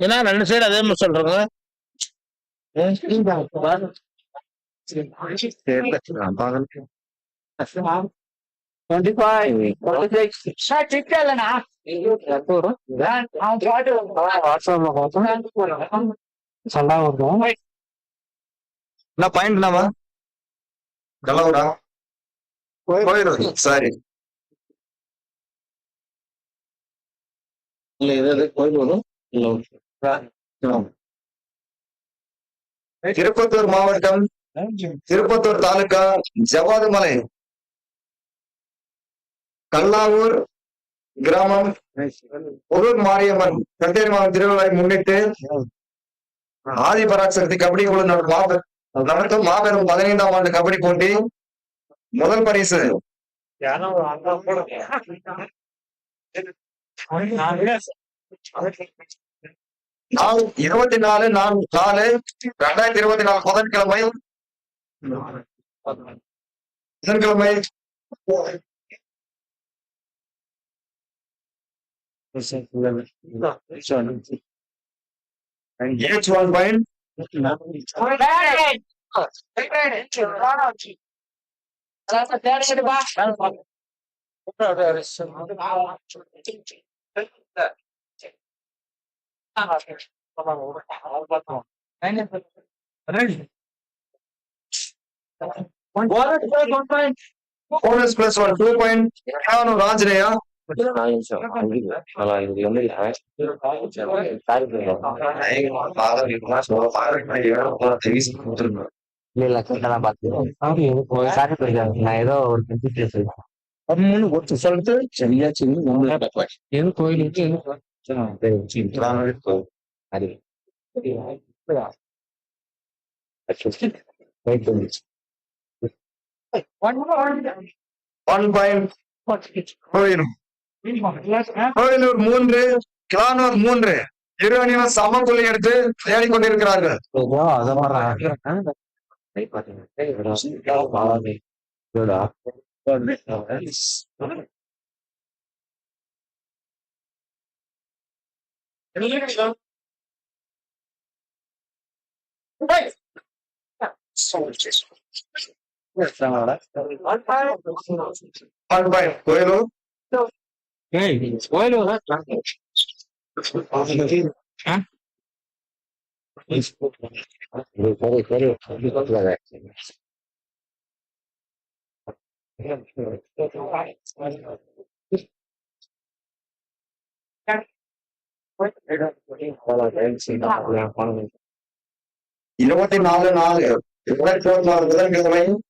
ஏன்னா ரெண்டு சைடு அதே மாதிரி சொல்றாங்க. வாட்ஸ்அப்ல பார்த்தோம் நல்லா இருக்கும் என்ன பாயிண்ட் என்னவா கலவுடா கோயில் சரி. இல்ல இது கோயில் வரும்? இல்ல திருப்பத்தூர் மாவட்டம் திருப்பத்தூர் தாலுகா ஜவாது மலை கல்லாவூர் கிராமம் பொருள் மாரியம்மன் கந்தேரிமாவன் திருவிழாவை முன்னிட்டு ஆதிபராசக்தி கபடி குழு நடக்கும் மாபெரும் பதினைந்தாம் ஆண்டு கபடி போட்டி. முதல் பரிசு. நாள் இருபத்தி நாலு நாலு நாலு ரெண்டாயிரத்தி இருபத்தி நாலு புதன்கிழமை. புதன்கிழமை. And yet one point. One plus one plus two point. Have no Ranjanaya. போயிருக்காங்க நான் ஏதோ ஒரு சரியா நம்மளே அது ஒன் பாயிண்ட் கோயிலும் கோயிலூர் மூன்று கிளானூர் மூன்று. இரு அணியினர் சம புள்ளி எடுத்து விளையாடி கொண்டிருக்கிறார்கள். கோயிலூர் இருபத்தி நாலு நாலு. இரண்டாயிரத்தி இருபத்தி நாலு புதன்கிழமை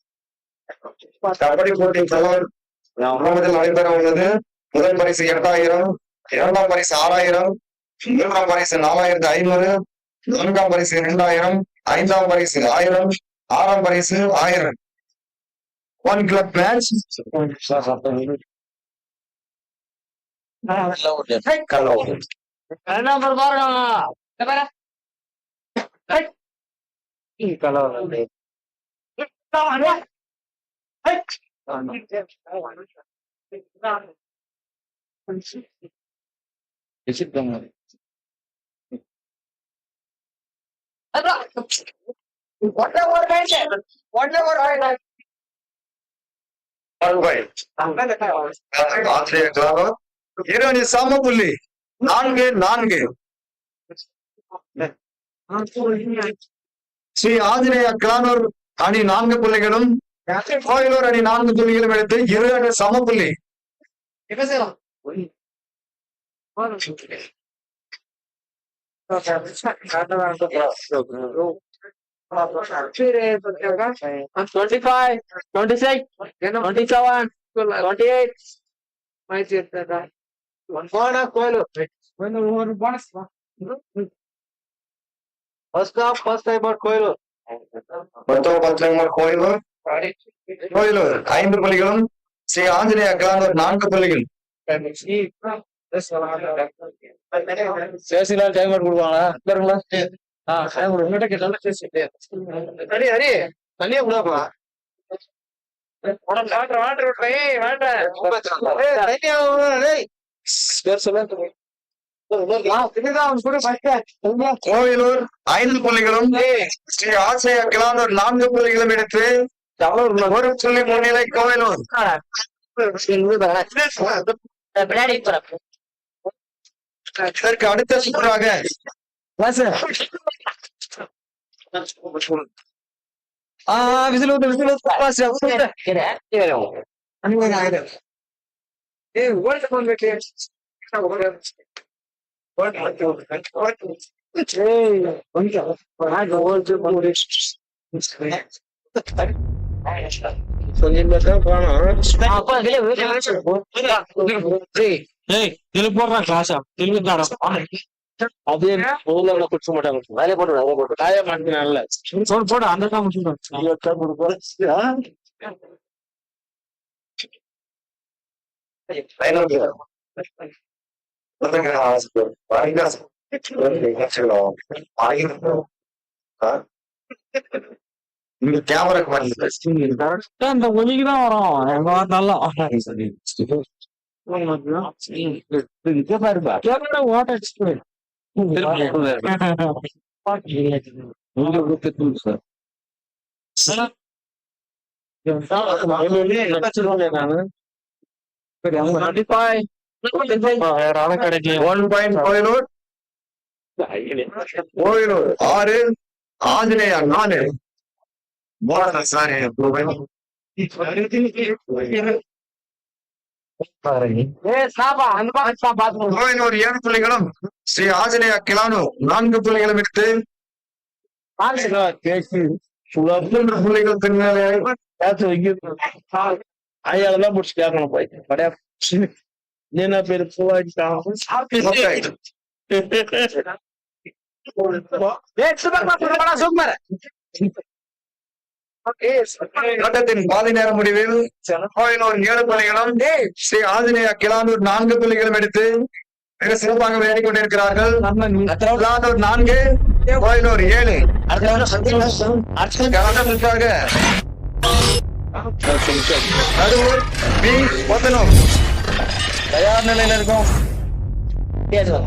கபடி போட்டி தலைவர். முகமதில் நடைபெற உள்ளது. முதல் பரிசு எட்டாயிரம் இரண்டாம் பரிசு ஆறாயிரம் மூன்றாம் பரிசு நாலாயிரத்தி ஐநூறு நான்காம் பரிசு இரண்டாயிரம் ஐந்தாம் பரிசு ஆயிரம் ஆறாம் பரிசு ஆயிரம். ஒன் கிளப் மேட்ச் கலவரம். இரு அணி சம புள்ளி நான்கு நான்கு ஸ்ரீ ஆஞ்சநேய கிளானூர் அணி நான்கு புள்ளிகளும் கோயிலூர் அணி நான்கு புள்ளிகளும் எடுத்து இரு அணி ஐந்து புள்ளிகளும் ஸ்ரீ ஆஞ்சநேய கிளானூர் நான்கு புள்ளிகள் சேசிலாம் டைம் கொடுப்பாங்களா பாருங்களா உங்ககிட்ட கேட்டாலும் பேசிட்டு ஹரி ஹரி தனியா கூடப்பா வாட்டர் வாட்டர் ஏய் வாட்டர் கோவிலூர் ஐந்து புள்ளிகளும் ஸ்ரீ ஆசிரிய கிளானூர் நான்கு புள்ளிகளும் எடுத்து ஒரு புள்ளி முன்னிலை கோவிலூர் இதற்கு அடுத்த சுற்றாக விசில் ஊத்து விசில் ஊத்து ஏய் போடுறான் கிளாஸா திருப்பி தாரம் அதே ஊர்ல உள்ள குடிச்ச மாட்டாங்க வேலையை போட்டு வேலையை போட்டு காய மாட்டேங்கல போடு போடு அந்த தான் முடிச்சுட்டோம் இந்த கேமராக்கு வந்து கரெக்டா இந்த ஒலிக்கு தான் வரும். எங்க வந்தாலும் what explain one point Koyilur Koyilur ஆறு ஆஞ்சநேயா நாலு சாரி ஏழு புள்ளிகளும் ஸ்ரீ ஆஞ்சநேயா கிளானு நான்கு பிள்ளைகளும் எடுத்து மூன்று பின்னாலே ஐயாவெல்லாம் முடிச்சு கேட்கணும் போய் படையா என்ன பேரு பூவாடிட்டான் ஆட்டத்தின் பாதி நேர முடிவில் கோயிலூர் ஏழு புள்ளிகளும் ஸ்ரீ ஆஞ்சநேயா கிளானூர் நான்கு புள்ளிகளும் எடுத்து மிக சிறப்பாக விளையாடி கொண்டிருக்கிறார்கள் கிளானூர் நான்கு கோயிலூர் ஏழு. கலந்ததற்காக நடுவூர் பி. தயார் நிலையில இருக்கும். வேலூர்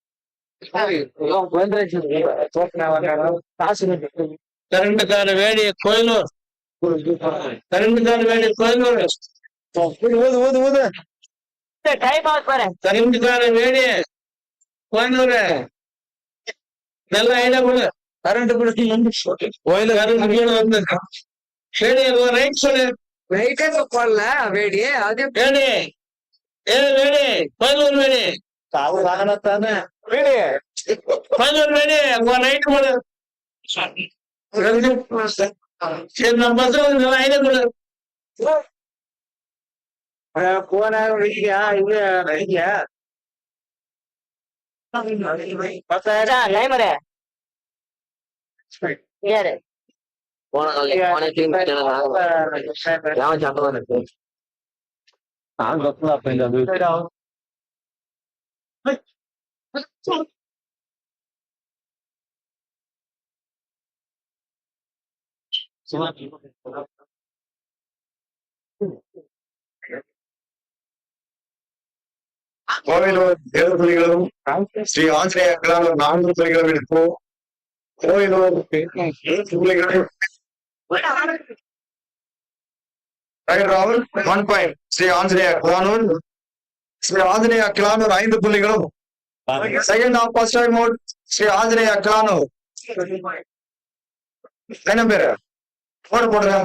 தவறுக்கு அடுத்ததை சொல்லுங்க. கரண்டுக்கார வேடிய கோயிலூர் கரண்டுக்கார வேடிய கோயிலூர் ஊது ஊது ஊது கரண்டுக்கார வேடிய கோயிலூர் நல்லா ஐடியா கொடு. கரண்ட் பிடிச்சி கோயில கரண்ட் கீழே வந்து வேடிய ரைட் சொல்லு. ரைட்டே போடல வேடியே. அது வேடி ஏ வேடி கோயிலூர் வேடி தானே வேடி கோயிலூர் வேடி உன் ரைட் கொடு சரி நம்ம பசங்க நல்லா ஐடியா கொடு போன வைக்கியா இது வைக்கியா பத்தாயிரம் போன போன டீம் சம்பளம் இருக்கு நான் கப்பலா அப்ப இந்த கோவிலூர் ஏழு புள்ளிகளும் ஸ்ரீ ஆஞ்சநேயா கிளானூர் நான்கு ஏழு புள்ளிகளும் ரைட் ராகுல் ஒன் பாயிண்ட் ஸ்ரீ ஆஞ்சநேயா கிளானூர் ஸ்ரீ ஆஞ்சநேயா கிளானூர் ஐந்து புள்ளிகளும் செகண்ட் ஆஃப் ஃபர்ஸ்ட் டைம் மோட் ஸ்ரீ ஆஞ்சநேயா கிளானூர் என்ன பேரு போட போடுங்க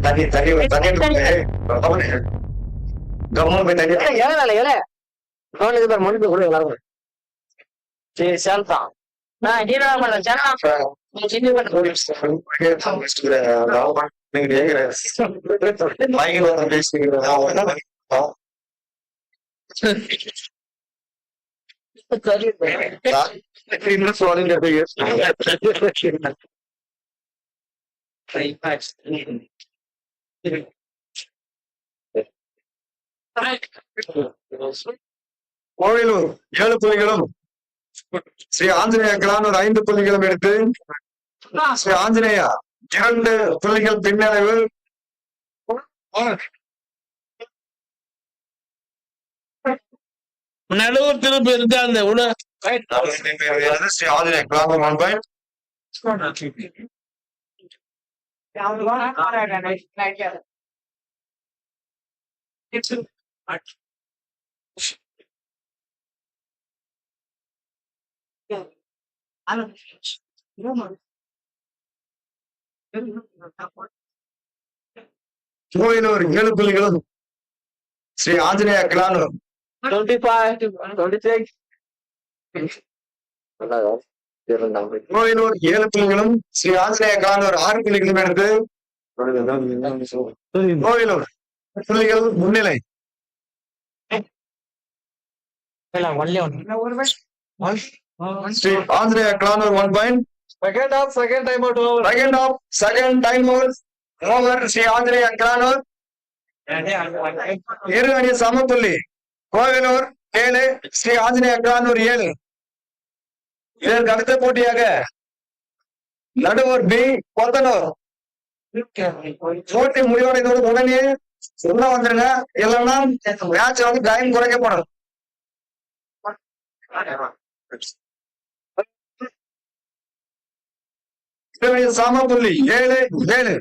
தண்ணி தண்ணி தண்ணி கவனம் போய் தண்ணி ஏழை ஏழை அவனுக்கு பேர் மணி கூட எல்லாரும் சரி. சேல்தான் நான் ஹீரோ பண்ண சேனல் சின்ன பண்ண கோவிலூர் ஏழு புள்ளிகளும். ஸ்ரீ ஆஞ்சநேய கிளானூர் ஐந்து புள்ளிகளும் எடுத்து ஸ்ரீ ஆஞ்சநேயா இரண்டு புள்ளிகள் பின்னடைவு. நடுவர் திருப்பி இருக்கு அந்த உண ஸ்ரீ ஆஞ்சநேய கிளானூர் ஒன் பாயிண்ட் கோவிலூர் ஏழு புள்ளிகளும் Shri Anjaneya Kilanur twenty five twenty six Kovilur ஏழு புள்ளிகளும் ஸ்ரீ ஆஞ்சநேய கிளானூர் ஆறு புள்ளிகளும் எடுத்து கோவிலூர் புள்ளிகள் முன்னிலை. Only one Shri Andhreya Kilanur one point second of second time out second of second time over over Shri Andhreya Kilanur இரு அணி சமப்புள்ளி கோவிலூர் ஏழு ஸ்ரீ ஆஞ்சநேய கிளானூர் ஏழு இதற்கு அடுத்த போட்டியாக நடுவர் பி கொத்தனூர். போட்டி முடிவடைந்தோடு உடனே உள்ள வந்துருங்க. இல்லைன்னா மேட்ச் வந்து டைம் குறைக்கப்படும். இரு சமப்புள்ளி ஏழு ஏழு.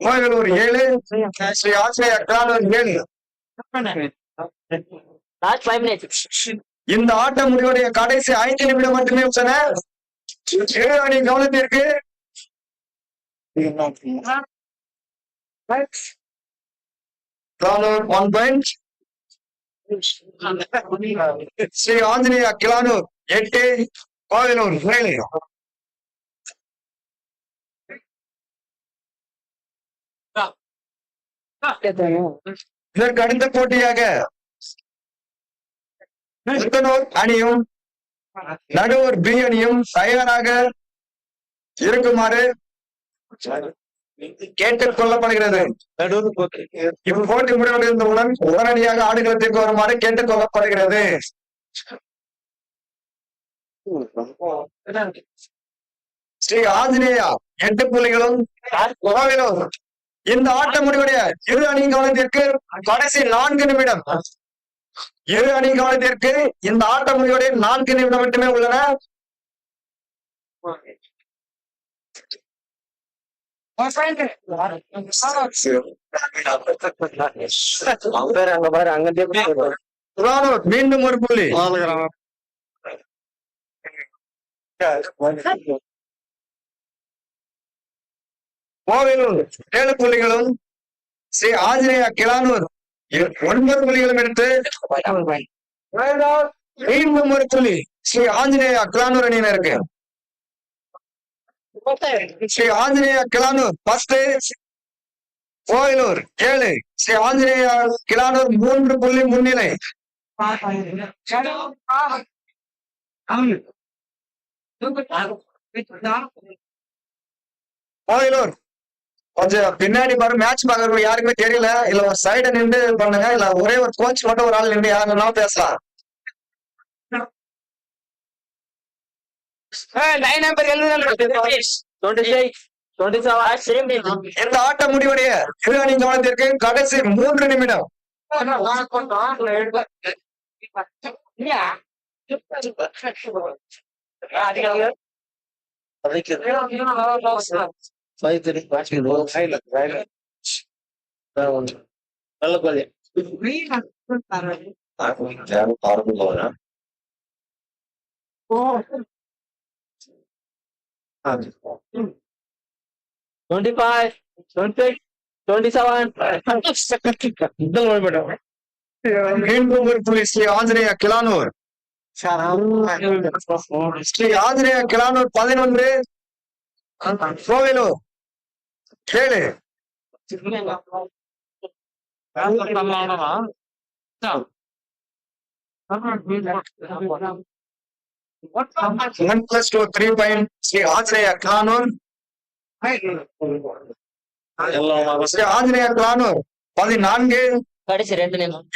கோவிலூர் ஏழு. ஸ்ரீ ஆசிரிய கிளானூர் ஏழு. இந்த ஆட்டம் முடிவுடைய கடைசி ஐந்து நிமிடம் மட்டுமே அணி கவனத்திற்கு ஒன் பாயிண்ட் ஸ்ரீ ஆஞ்சநேயா கிளானூர் எட்டு. பதினோரு ஏழு இதற்கு அடுத்த போட்டியாக புத்தனூர் அணியும் நடுவர் பி அணியும் தயாராக இருக்குமாறு கேட்டுக் கொள்ளப்படுகிறது. இப்போட்டி முடிவடைந்தவுடன் உடனடியாக ஆடுகளத்திற்கு வருமாறு கேட்டுக் கொள்ளப்படுகிறது. ஸ்ரீ ஆஞ்சநேயா எட்டு புள்ளிகளும் கோவிலூர் இந்த ஆட்ட முடிவுடைய இரு அணி கவனத்திற்கு கடைசி நான்கு நிமிடம். இரு அணி கவனத்திற்கு இந்த ஆட்ட முடிவுடைய நான்கு நிமிடம் மட்டுமே உள்ளன. அங்க பாரு அங்க ராணுவ மீண்டும் ஒரு புள்ளி கோவிலூர் ஏழு புள்ளிகளும் ஸ்ரீ ஆஞ்சநேயா கிளானூர். ஒன்பது புள்ளிகளும் எடுத்து. மீண்டும் ஒரு புள்ளி. ஸ்ரீ ஆஞ்சநேயா கிளானூர் அணியினருக்கு. ஸ்ரீ ஆஞ்சநேயா கிளானூர் பத்து கோயிலூர் ஏழு. ஸ்ரீ ஆஞ்சநேயா கிளானூர் மூன்று புள்ளி முன்னிலை. கோயிலூர் கொஞ்சம் பின்னாடி பாரு மேட்ச் பாக்குறவங்க யாருக்குமே தெரியல இல்ல ஒரு சைட நின்று பண்ணுங்க இல்ல ஒரே ஒரு கோச் மட்டும் ஒரு ஆள் நின்று யாருன்னா பேசலாம் இந்த ஆட்ட முடிவுடைய அணி கவனத்திற்கு கடைசி மூன்று நிமிடம் நல்ல பள்ளி twenty five twenty twenty seven முதல் மொழிபெற்ற மீண்டும் ஒரு புள்ளி ஸ்ரீ ஆஞ்சநேய கிளானூர் பதினொன்று. கோவிலூர். ஏழு one plus two three point Shri Anjaneya Kilanur Shri Anjaneya Kilanur பதினான்கு.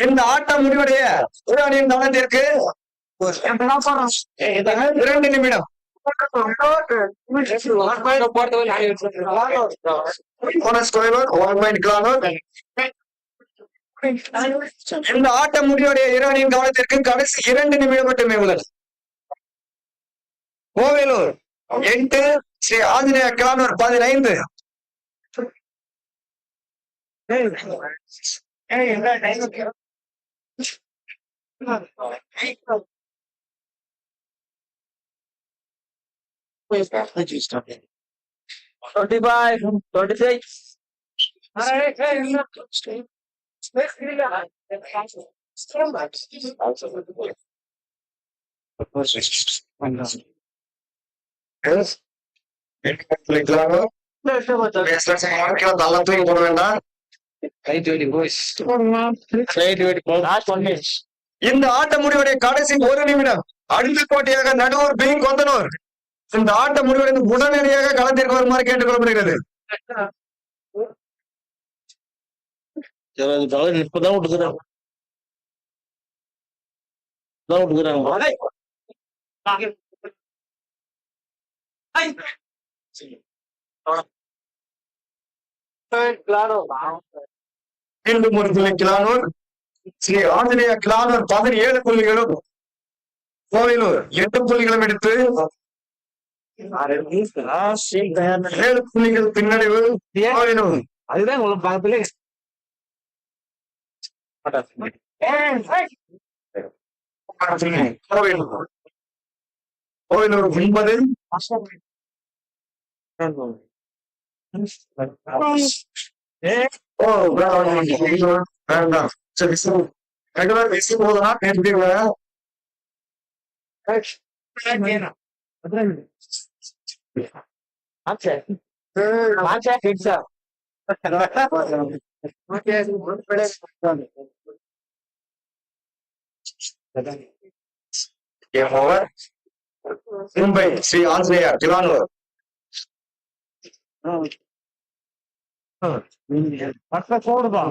இந்த ஆட்டம் முடிவடைய. ஒரு அணியின் கவனத்திற்கு இரண்டு நிமிடம் இந்த ஆட்டம் முடிவடைய இரு அணியின் கவனத்திற்கு கடைசி இரண்டு நிமிடம் மட்டுமே உள்ளது கோவிலூர் எட்டு ஸ்ரீ ஆஞ்சநேய கிளானூர் பதினைந்து டுவெண்ட்டி வெடி லாஸ்ட் ஒன் மினிட் இந்த ஆட்ட முடிவுடைய கடைசி ஒரு நிமிடம். அடுத்த போட்டியாக நடுவூர் பி கொந்தனூர். இந்த ஆட்ட முடிவடைந்து உடனடியாக களத்திற்கு வருமாறு இப்பதான் விட்டுக்கிறாங்க. மீண்டும் ஒரு புள்ளி கிளானூர். ஸ்ரீ ஆஞ்சநேய கிளானூர் பதினேழு புள்ளிகளும் கோவிலூர் எட்டு புள்ளிகளும் எடுத்து பின்னடைவு அதுதான் உங்களுக்கு பக்கத்துல கோவிலூர் ஒன்பது வேண்டாம் வேண்டாம் சரி ரெகுலர் போதுனா Game over. மும்பை ஸ்ரீ ஆஞ்சநேயா கிளானூர் போடுதான்